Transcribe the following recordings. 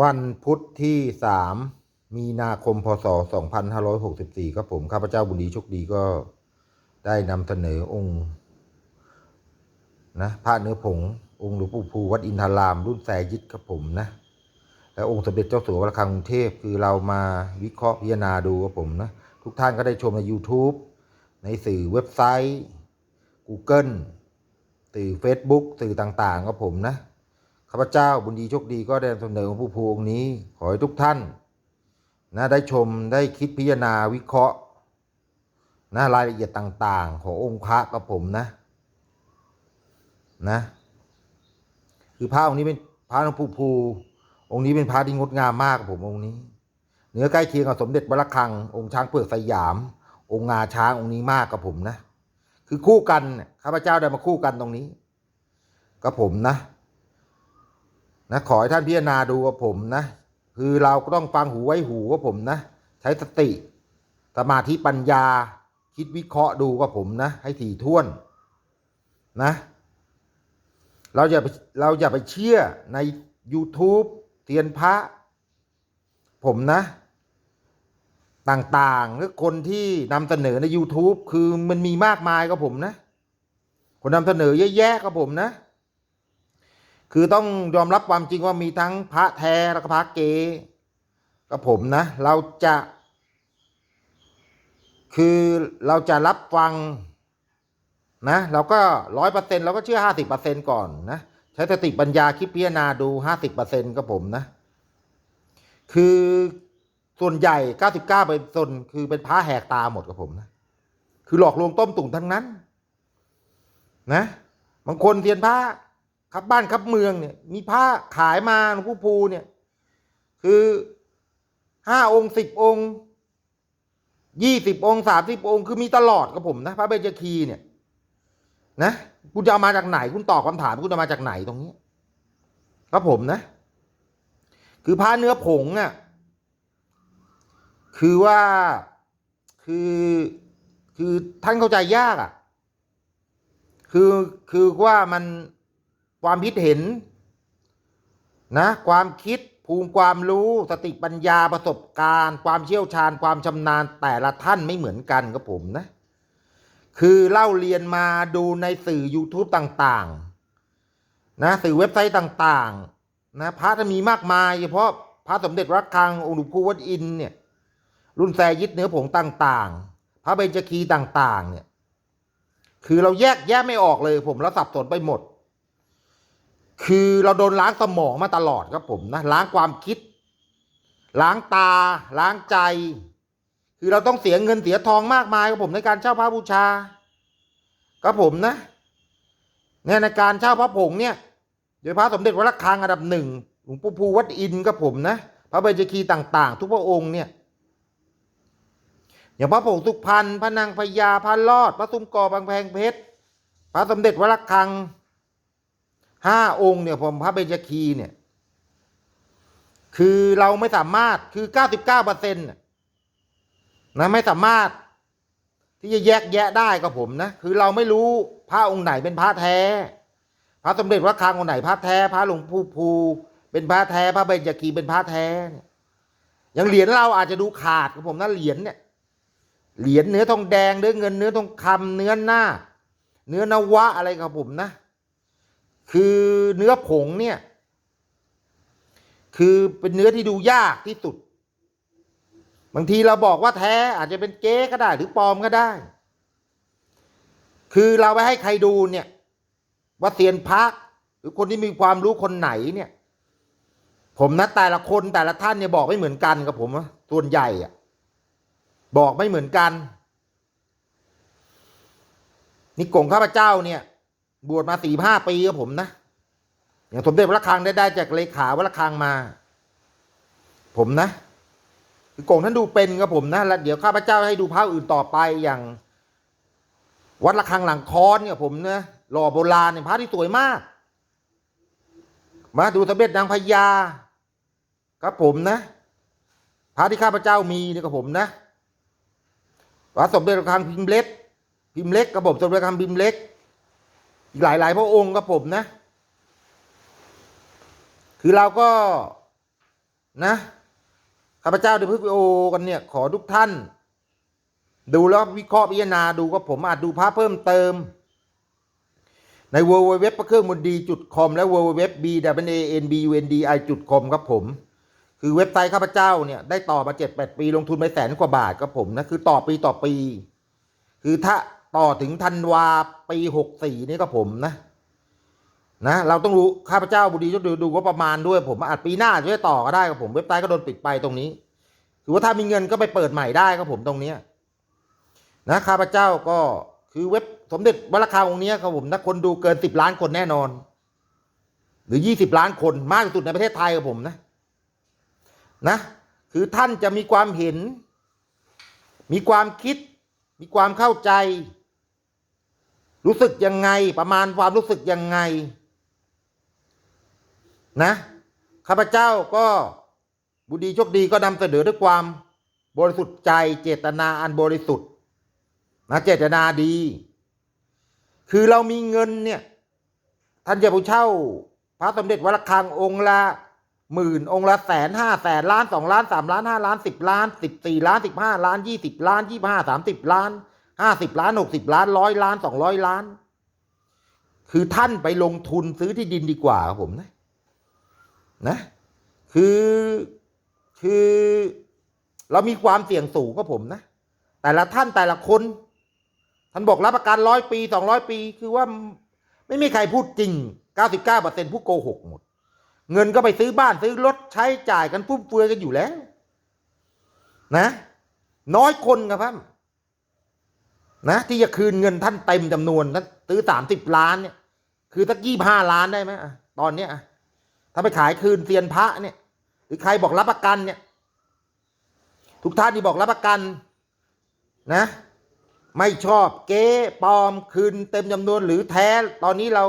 วันพุธที่สามมีนาคมพศ 2564 ครับผม ข้าพเจ้าบุญดีโชคดีก็ได้นำเสนอองค์นะพระเนื้อผง องค์หลวงปู่ภูวัดอินทาราม รุ่นแสยิดครับผมนะ และองค์สมเด็จเจ้าสัววระฆังกรุงเทพคือเรามาวิเคราะห์พิจารณาดูครับผมนะ ทุกท่านก็ได้ชมใน YouTube ในสื่อเว็บไซต์ Google สื่อ Facebook สื่อต่างๆครับผมนะ ข้าพเจ้าบุญดีโชคดีก็ได้นำเสนอของผู้ภูองค์นี้ ขอให้ทุกท่านนะได้ชมได้คิดพิจารณาวิเคราะห์นะรายละเอียดต่างๆ ขององค์พระกับผมนะนะคือพระองค์นี้เป็นพระหลวงปู่ภูองค์นี้เป็นพระที่งดงามมากกับผมองค์นี้ เนื้อใกล้เคียงกับสมเด็จวัดระฆัง องค์ช้างเปลือกสยาม องค์งาช้างองค์นี้มากกับผมนะ คือคู่กันข้าพเจ้าได้มาคู่กันตรงนี้กับผมนะ นะขอให้ท่านพิจารณาดูกับผมนะ คือเราก็ต้องฟังหูไว้หูกับผมนะ ใช้สติสมาธิปัญญา คิดวิเคราะห์ดูกับผมนะ ให้ถี่ถ้วนนะ เราอย่าไปเราอย่าไปเชื่อใน YouTube เตียนพระ ผมนะ ต่างๆหรือคนที่นำเสนอใน YouTube คือมันมีมากมายกับผมนะ คนนำเสนอเยอะแยะกับผมนะ คือต้องยอมรับความจริงว่ามีทั้งพระแท้และก็พระเกกับผมนะ เราจะ คือเราจะรับฟังนะเราก็ร้อยเปอร์เซ็นต์เราก็เชื่อห้าสิบเปอร์เซ็นต์ก่อนนะ ใช้สติปัญญาคิดพิจารณาดูห้าสิบเปอร์เซ็นต์กับผมนะ คือส่วนใหญ่เก้าสิบเก้าเป็นส่วนคือเป็นพระแหกตาหมดกับผมนะ คือหลอกลวงต้มตุ่งทั้งนั้น นะ บางคนเทียนพระ ขับบ้านขับเมืองเนี่ย มีผ้าขายมาหลวงปู่ภูเนี่ย คือห้าองค์สิบองค์ยี่สิบองค์สามสิบองค์คือมีตลอดกับผมนะพระเบญจคีเนี่ย นะคุณจะเอามาจากไหน คุณตอบคำถามคุณจะมาจากไหนตรงนี้ครับผมนะ คือผ้าเนื้อผงอะคือว่าคือคือท่านเข้าใจยากอะ คือคือว่ามัน ความคิดเห็นนะความคิดภูมิความรู้สติปัญญาประสบการณ์ ความเชี่ยวชาญความชำนาญแต่ละท่านไม่เหมือนกันครับผมนะ คือเล่าเรียนมาดูในสื่อ YouTube ต่างๆนะสื่อเว็บไซต์ต่างๆนะพระจะมีมากมายเฉพาะพระสมเด็จรักคังองค์หลวงปู่วัดอินเนี่ยรุ่นแซยิดเนื้อผงต่างๆ พระเบญจคีต่างๆเนี่ยคือเราแยกแยกไม่ออกเลยผมเราสับสนไปหมด คือเราโดนล้างสมองมาตลอดครับผมนะล้างความคิด ล้างตา ล้างใจ คือเราต้องเสียเงินเสียทองมากมายครับผมในการเช่าพระบูชาครับผมนะเนี่ยในการเช่าพระผงเนี่ยโดยพระสมเด็จวัดระฆังอันดับหนึ่งหลวงปู่ภูวัดอินครับผมนะพระเบญจคีต่าง ๆ ทุกพระองค์เนี่ยอย่างพระผงสุพรรณพระนางพญาพระลอด พระซุ้มกอบางแพงเพชรพระสมเด็จวัดระฆัง ห้าองค์เนี่ยผมพระเบญจคีเนี่ย คือเราไม่สามารถคือเก้าสิบเก้าเปอร์เซ็นต์นะไม่สามารถ ที่จะแยกแยะได้กับผมนะคือเราไม่รู้พระองค์ไหนเป็นพระแท้ พระสมเด็จวัดระฆังองค์ไหนพระแท้ พระหลวงปู่ภูเป็นพระแท้ พระเบญจคีเป็นพระแท้เนี่ยอย่างเหรียญเราอาจจะดูขาดกับผมนะเหรียญเนี่ยเหรียญเนื้อทองแดงเนื้อเงินเนื้อทองคำเนื้อหน้า เนื้อนวะอะไรกับผมนะ คือเนื้อผงเนี่ย คือเป็นเนื้อที่ดูยากที่สุด บางทีเราบอกว่าแท้อาจจะเป็นเก๊ก็ได้หรือปลอมก็ได้ คือเราไปให้ใครดูเนี่ยว่าเซียนพักหรือคนที่มีความรู้คนไหนเนี่ย ผมนะแต่ละคนแต่ละท่านเนี่ยบอกไม่เหมือนกันกับผมนะส่วนใหญ่อะบอกไม่เหมือนกันนี่กงข้าพเจ้าเนี่ย บวชมาสี่ห้าปีกับผมนะ อย่างสมเด็จพระคังได้ได้จากเลขาวัดระฆังมา ผมนะคือกงท่านดูเป็นกับผมนะแล้วเดี๋ยวข้าพเจ้าให้ดูภาพอื่นต่อไปอย่าง วัดระฆังหลังคอนเนี่ยผมนะหล่อโบราณเนี่ยพระที่สวยมาก มาดูสมเด็จนางพญาครับผมนะพระที่ข้าพเจ้ามีเนี่ยกับผมนะพระสมเด็จพระคังพิมพ์เล็กพิมพ์เล็กกระบบสมเด็จพระคังพิมพ์เล็ก หลายหลาย ๆ พระองค์กับผมนะ คือเราก็นะข้าพเจ้าได้พึ่งวิโอกันเนี่ย ขอทุกท่าน ดูแล้ววิเคราะห์พิจารณาดูก็ผมอาจดูภาพเพิ่มเติม ใน w w w พระเครื่องมนดีจุด com และ w w w b w a n b u n d i จุด com ครับผม คือเว็บไซต์ข้าพเจ้าเนี่ย ได้ต่อมาเจ็ดแปดปีลงทุนไปแสนกว่าบาทครับผมนะ คือต่อปีต่อปี คือถ้า ต่อถึงธันวาปีหกสี่นี่ก็ผมนะ นะ เราต้องรู้ข้าพเจ้าบุรีต้องดูดูว่าประมาณด้วยผมอาจปีหน้าจะได้ต่อก็ได้ครับผมเว็บไซต์ก็โดนปิดไปตรงนี้คือว่าถ้ามีเงินก็ไปเปิดใหม่ได้ครับผมตรงเนี้ยนะข้าพเจ้าก็คือเว็บสมเด็จวัดราคาองค์เนี้ยครับผมนะคนดูเกินสิบล้านคนแน่นอน หรือยี่สิบล้านคนมากที่สุดในประเทศไทยครับผมนะ นะ คือท่านจะมีความเห็น มีความคิด มีความเข้าใจ รู้สึกยังไงประมาณความรู้สึกยังไง นะข้าพเจ้าก็บุดีโชคดีก็นำเสนอด้วยความบริสุทธิ์ใจเจตนาอันบริสุทธิ์นะเจตนาดี คือเรามีเงินเนี่ยท่านจะไปเช่า พระสมเด็จวัดระฆังองค์ละหมื่นองค์ละแสนห้าแสนล้านสองล้านสามล้านห้าล้านสิบล้านสิบสี่ล้านสิบห้าล้านยี่สิบล้านยี่ห้าสามสิบล้าน ห้าสิบล้านหกสิบล้านร้อยล้านสองร้อยล้าน คือท่านไปลงทุนซื้อที่ดินดีกว่าครับผมนะ นะ คือคือเรามีความเสี่ยงสูงครับผมนะ แต่ละท่านแต่ละคน ท่านบอกรับประกันร้อยปีสองร้อยปี คือว่าไม่มีใครพูดจริงเก้าสิบเก้าเปอร์เซ็นผู้โกหกหมด เงินก็ไปซื้อบ้านซื้อรถใช้จ่ายกันฟุ่มเฟือยกันอยู่แล้ว นะ น้อยคนครับพ่ นะที่จะคืนเงินท่านเต็มจำนวนท่านซื้อสามสิบล้านเนี่ย คือสักยี่ห้าล้านได้ไหมตอนเนี้ยถ้าไปขายคืนเซียนพระเนี่ย หรือใครบอกรับประกันเนี่ย ทุกท่านที่บอกรับประกันนะ ไม่ชอบเก๊ปลอมคืนเต็มจำนวนหรือแท้ ตอนนี้เรา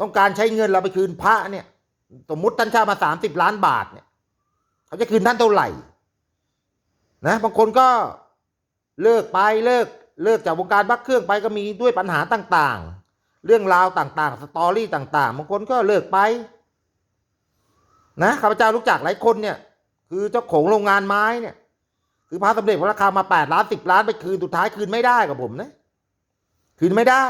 ต้องการใช้เงินเราไปคืนพระเนี่ย สมมติท่านเช่ามาสามสิบล้านบาทเนี่ย เขาจะคืนท่านเท่าไหร่ นะบางคนก็เลิกไปเลิก เลิกจากวงการบักเครื่องไปก็มีด้วยปัญหาต่างๆ เรื่องราวต่างๆ สตอรี่ต่างๆบางคนก็เลิกไป นะข้าพเจ้ารู้จักหลายคนเนี่ย คือเจ้าของโรงงานไม้เนี่ยคือพระสมเด็จพระราคามาแปดล้านสิบล้านไปคืนสุดท้ายคืนไม่ได้กับผมนะคืนไม่ได้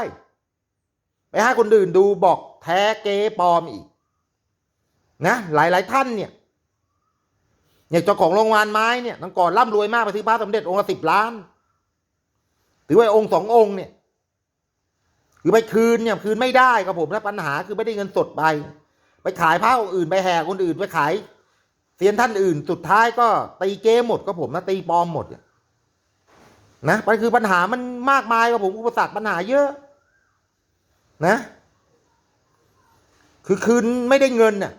ไปให้คนอื่นดูบอกแท้เก๊ปลอมอีก นะหลายหลายท่านเนี่ยอย่างเจ้าของโรงงานไม้เนี่ยตั้งก่อนร่ำรวยมากไปซื้อพระสมเด็จองค์ละสิบล้าน ถือว่าองค์สององค์เนี่ยคือไปคืนเนี่ยคืนไม่ได้กับผมนะปัญหาคือไม่ได้เงินสดไป ไปขายพระองค์อื่นไปแห่คนอื่นไปขายเซียนท่านอื่น สุดท้ายก็ตีเกมหมดก็ผมนะตีปลอมหมดนะมันคือปัญหามันมากมายกับผมอุปสรรคปัญหาเยอะ นะ คือคืนไม่ได้เงินน่ะ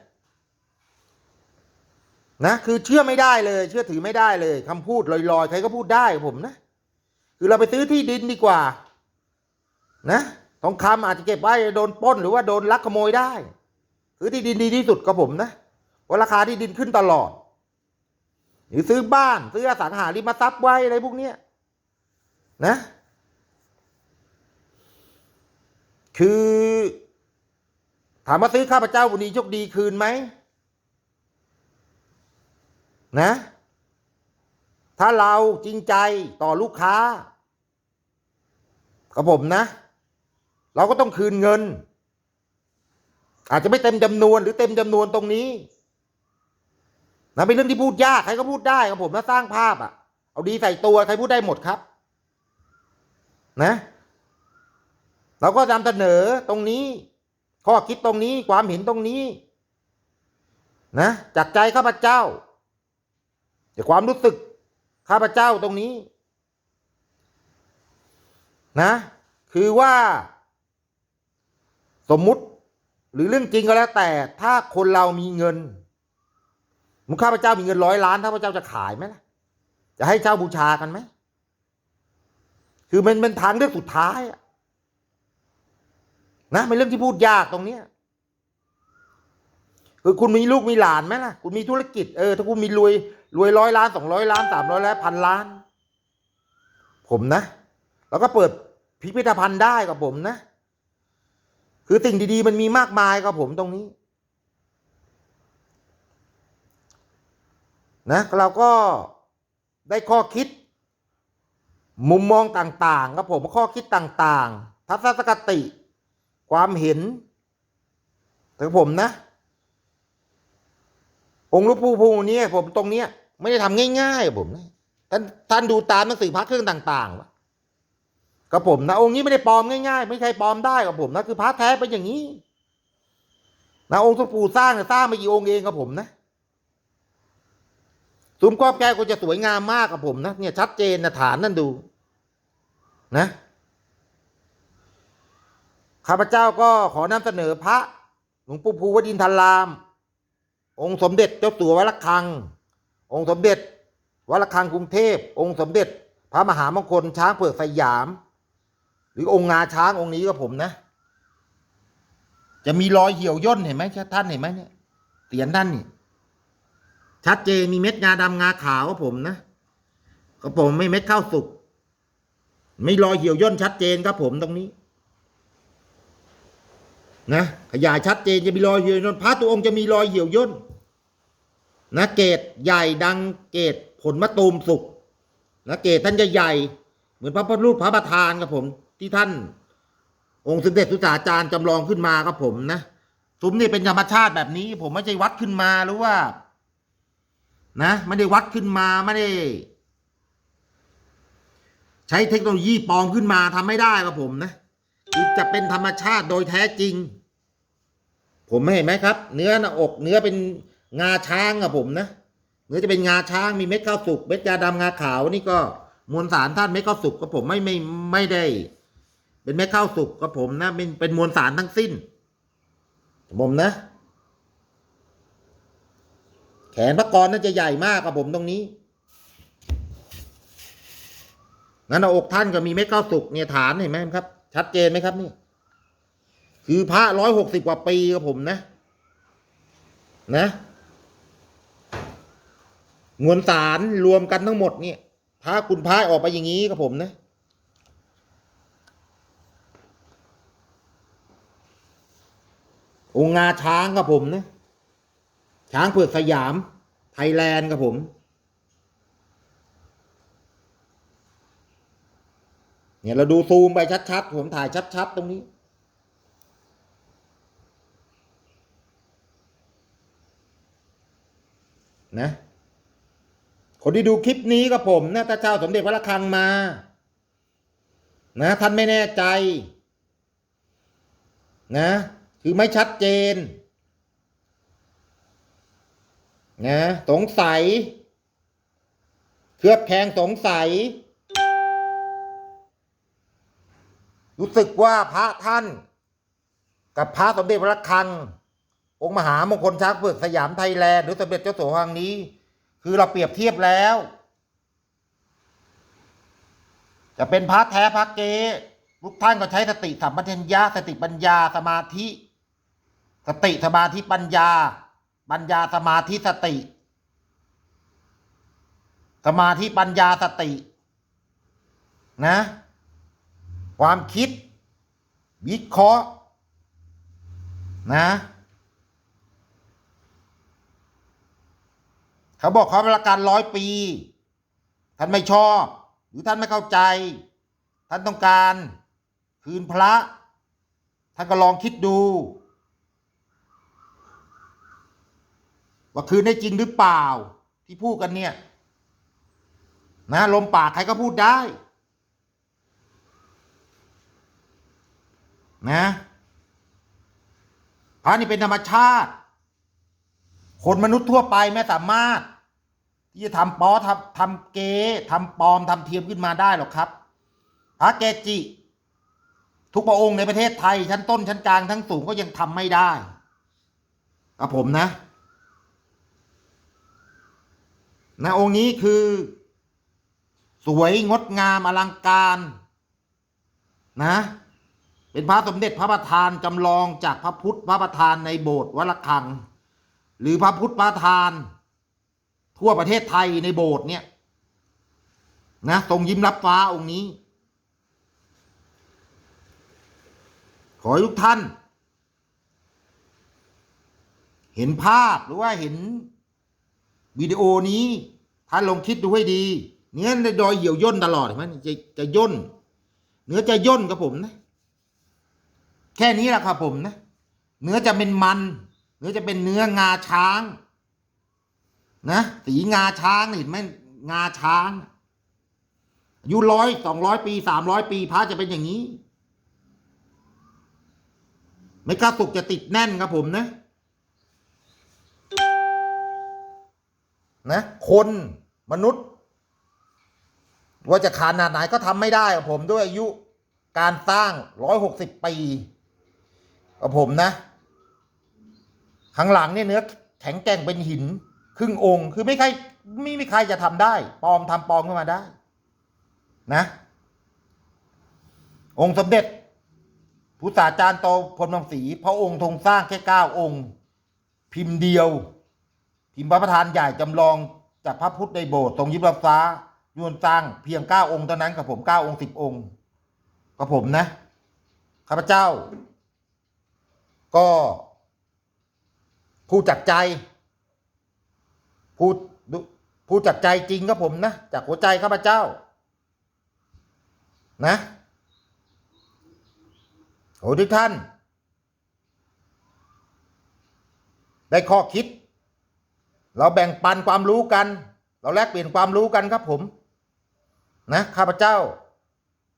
นะคือเชื่อไม่ได้เลย เชื่อถือไม่ได้เลยคำพูดลอยๆใครก็พูดได้ผมนะ คือเราไปซื้อที่ดินดีกว่า นะทองคำอาจจะเก็บไว้โดนป้นหรือว่าโดนลักขโมยได้ซื้อที่ดินดีที่สุดกับผมนะเพราะราคาที่ดินขึ้นตลอด หรือซื้อบ้านซื้ออสังหาริมทรัพย์ไว้อะไรพวกเนี้ยนะ คือ ถามว่าซื้อข้าพเจ้าบุญดีโชคดีคืนไหมนะ ถ้าเราจริงใจต่อลูกค้า กับผมนะ เราก็ต้องคืนเงิน อาจจะไม่เต็มจำนวนหรือเต็มจำนวนตรงนี้นะเป็นเรื่องที่พูดยากใครก็พูดได้ครับผมนะสร้างภาพอะ่ะ เอาดีใส่ตัวใครพูดได้หมดครับ นะ เราก็นำเสนอตรงนี้ ข้อคิดตรงนี้ความเห็นตรงนี้ นะจากใจข้าพเจ้าจากความรู้สึกข้าพเจ้าตรงนี้ นะ คือว่า สมมุติหรือเรื่องจริงก็แล้ว แต่ถ้าคนเรามีเงินมุข้าพเจ้ามีเงินร้อยล้านข้าพระเจ้าจะขายไหมล่ะ จะให้เช่าบูชากันไหมคือมันเป็นทางเลือกสุดท้ายอะนะเป็นเรื่องที่พูดยากตรงเนี้ยคือคุณมีลูกมีหลานไหมล่ะ คุณมีธุรกิจเออถ้าคุณมีรวยรวยร้อยล้านสองร้อยล้านสามร้อยล้านพันล้าน ผมนะ แล้วก็เปิด พิพิธภัณฑ์ได้กับผมนะ คือสิ่งดีๆ มันมีมากมายกับผมตรงนี้ นะ เราก็ได้ข้อคิด มุมมองต่างๆครับผมข้อคิดต่างๆ ทัศนคติ ความเห็นของผมนะ องค์ลูกปู่ภูนี้ผมตรงเนี้ย ไม่ได้ทำง่ายๆผมนะท่านท่านดูตามหนังสือพระเครื่องต่างๆวะ กับผมนะองค์นี้ไม่ได้ปลอมง่ายๆ ไม่ใช่ปลอมได้กับผมนะคือพระแท้เป็นอย่างนี้นะองค์หลวงปู่สร้างเนี่ยสร้างมากี่องค์เองกับผมนะซุ้มกรอบแก้วก็จะสวยงามมากกับผมนะเนี่ยชัดเจนนะฐานนั่นดู นะข้าพเจ้าก็ขอนำเสนอพระหลวงปู่ภูวดินทราม องค์สมเด็จเจ้าสัววัดระฆัง องค์สมเด็จวัดระฆังกรุงเทพ องค์สมเด็จ พระมหามงคลช้างเผือกสยาม หรือองค์งาช้างองค์นี้ก็ผมนะ จะมีรอยเหี่ยวย่นเห็นไหมท่านเห็นไหมเนี่ยเสียนท่านนี่ชัดเจนมีเม็ดงาดำงาขาวก็ผมนะก็ผมไม่เม็ดข้าวสุกไม่รอยเหี่ยวย่นชัดเจนครับผมตรงนี้ นะขยายชัดเจนจะมีรอยเหี่ยวย่นพระตัวองค์จะมีรอยเหี่ยวย่นนะเกตใหญ่ดังเกตผลมะตูมสุกนะเกตท่านจะใหญ่ เหมือนพระพุทธรูปพระประธานครับผม ที่ท่าน องค์สมเด็จสุสาจารย์จำลองขึ้นมาครับผมนะซุ้มนี่เป็นธรรมชาติแบบนี้ ผมไม่ใช่วัดขึ้นมาหรือว่า นะไม่ได้วัดขึ้นมาไม่ได้ ใช้เทคโนโลยีปลอมขึ้นมาทำไม่ได้ครับผมนะคือจะเป็นธรรมชาติโดยแท้จริง ผมไม่เห็นไหมครับ เนื้อหน้าอก เนื้อเป็นงาช้างอะผมนะเนื้อจะเป็นงาช้างมีเม็ดข้าวสุกเม็ดยาดำงาขาวนี่ก็มวลสารท่านเม็ดข้าวสุกก็ผมไม่ไม่ไม่ได้ เป็นเม็ดข้าวสุกก็ผมนะเป็นเป็นมวลสารทั้งสิ้น ผมนะ แขนพระกรน่าจะใหญ่มากครับผมตรงนี้งั้นหน้าอกท่านก็มีเม็ดข้าวสุกเนี่ยฐานเห็นไหมครับ ชัดเจนไหมครับนี่ คือพระร้อยหกสิบกว่าปีครับผมนะ นะมวลสารรวมกันทั้งหมดเนี่ยพระคุณพายออกไปอย่างนี้ครับผมนะ องค์งาช้างครับผมนะ ช้างเผือกสยาม ไทยแลนด์ครับผม เนี่ยเราดูซูมไปชัดๆ ผมถ่ายชัดๆ ตรงนี้ นะ คนที่ดูคลิปนี้กับผมนะถ้าเจ้าสมเด็จพระระฆังมา นะ ท่านไม่แน่ใจ นะ คือไม่ชัดเจนนะสงสัย เครือบแคลงสงสัย รู้สึกว่าพระท่าน กับพระสมเด็จพระคัง องค์มหามงคลช้างเผือกสยามไทยแลนด์หรือสมเด็จเจ้าโสัวครั้งนี้ คือเราเปรียบเทียบแล้ว จะเป็นพระแท้พระเก๊ทุกท่านก็ใช้สติสัมปชัญญะสติปัญญาสมาธิ สติสมาธิปัญญา ปัญญาสมาธิสติ สมาธิปัญญาสติ นะ ความคิด วิเคราะห์นะเขาบอกเขาประกันร้อยปี ท่านไม่ชอบ หรือท่านไม่เข้าใจ ท่านต้องการ คืนพระ ท่านก็ลองคิดดู ว่าคืนได้จริงหรือเปล่า ที่พูดกันเนี่ย นะลมปากใครก็พูดได้ นะพระนี่เป็นธรรมชาติ คนมนุษย์ทั่วไปไม่สามารถ ที่จะทำปอทำทำเกทำปลอมทำเทียมขึ้นมาได้หรอกครับ พระเกจิ ทุกพระองค์ในประเทศไทย ชั้นต้นชั้นกลางทั้งสูงก็ยังทำไม่ได้กับผมนะ นะองค์นี้คือ สวยงดงามอลังการ นะ เป็นพระสมเด็จพระประธานจำลองจากพระพุทธพระประธานในโบสถ์วัดระฆัง หรือพระพุทธพระประธาน ทั่วประเทศไทยในโบสถ์เนี่ย นะทรงยิ้มรับฟ้าองค์นี้ ขอให้ทุกท่าน เห็นภาพหรือว่าเห็น วิดีโอนี้ท่านลองคิดดูให้ดี เนื้อในดอยเหี่ยวย่นตลอดเห็นไหมจะจะย่น เนื้อจะย่นครับผมนะ แค่นี้แหละครับผมนะ เนื้อจะเป็นมัน เนื้อจะเป็นเนื้องาช้าง นะสีงาช้างเห็นไหมงาช้างอายุร้อยสองร้อยปีสามร้อยปีพระจะเป็นอย่างนี้ ไม่กล้าสุกจะติดแน่นครับผมนะ นะคนมนุษย์ ว่าจะขนาดไหนก็ทำไม่ได้กับผมด้วยอายุการสร้างร้อยหกสิบปีกับผมนะ ข้างหลังเนี่ยเนื้อแข็งแกร่งเป็นหิน ครึ่งองค์ คือไม่ใครไม่มีใครจะทำได้ปลอมทำปลอมขึ้นมาได้ นะ องค์สมเด็จพุทธาจารย์โตพลมังสีพระองค์ทรงสร้างแค่เก้าองค์ พิมพ์เดียว พิมพ์พระประธานใหญ่จำลองจากพระพุทธในโบสถ์ทรงยิบรับฟ้ายวนสร้างเพียงเก้าองค์เท่านั้นกับผมเก้าองค์สิบองค์กับผมนะข้าพเจ้า ก็พูดจากใจ พูดพูดจากใจจริงครับผมนะ จากหัวใจข้าพเจ้า นะโอ้ทุกท่าน ได้ข้อคิด เราแบ่งปันความรู้กัน เราแลกเปลี่ยนความรู้กันครับผมนะข้าพเจ้า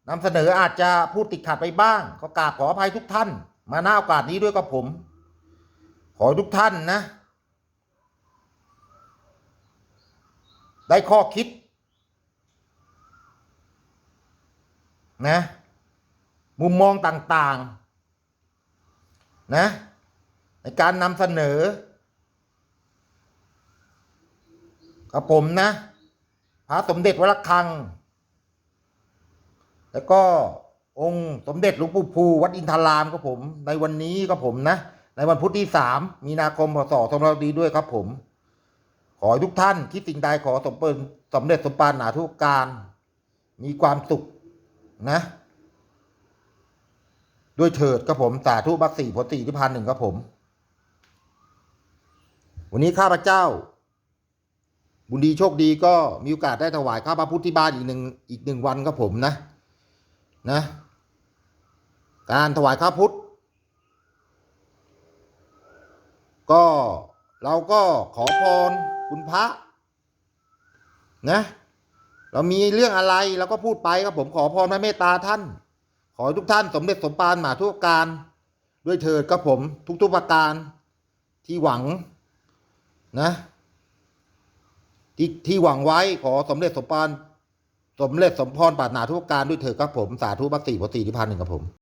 นำเสนออาจจะพูดติดขัดไปบ้าง ก็กราบขออภัยทุกท่าน มาหน้าโอกาสนี้ด้วยกับผม ขอทุกท่านนะ ได้ข้อคิด นะ มุมมองต่าง ๆ นะ ในการนำเสนอ กับผมนะพระสมเด็จวัดระฆัง แล้วก็องค์สมเด็จหลวงปู่ภูวัดอินทารามครับผม ในวันนี้ก็ผมนะ ในวันพุธที่สามมีนาคมพศสองพันดีด้วยครับผม ขอให้ทุกท่านคิดสิ่งใดขอสมเปิลสำเร็จสมปารถนาทุกการ มีความสุขนะ ด้วยเถิดครับผมสาธุบักสี่ผลสี่ที่พันหนึ่งครับผม วันนี้ข้าพเจ้า บุญดีโชคดีก็มีโอกาสได้ถวายข้าพระพุทธที่บ้านอีกหนึ่งอีกหนึ่งวันครับผมนะนะ การถวายข้าพุทธก็เราก็ขอพรคุณพระนะ เรามีเรื่องอะไรเราก็พูดไปครับผมขอพรพระเมตตาท่าน ขอให้ทุกท่านสมเด็จสมปานมหาทุกการ ด้วยเถิดครับผมทุกๆประการที่หวังนะ ที่ที่หวังไว้ขอสมเด็จสมปานสมเด็จสมพรปรารถนาทุกการด้วยเถิดครับผม สาธุบักสี่พอสี่นิพพันหนึ่งครับผม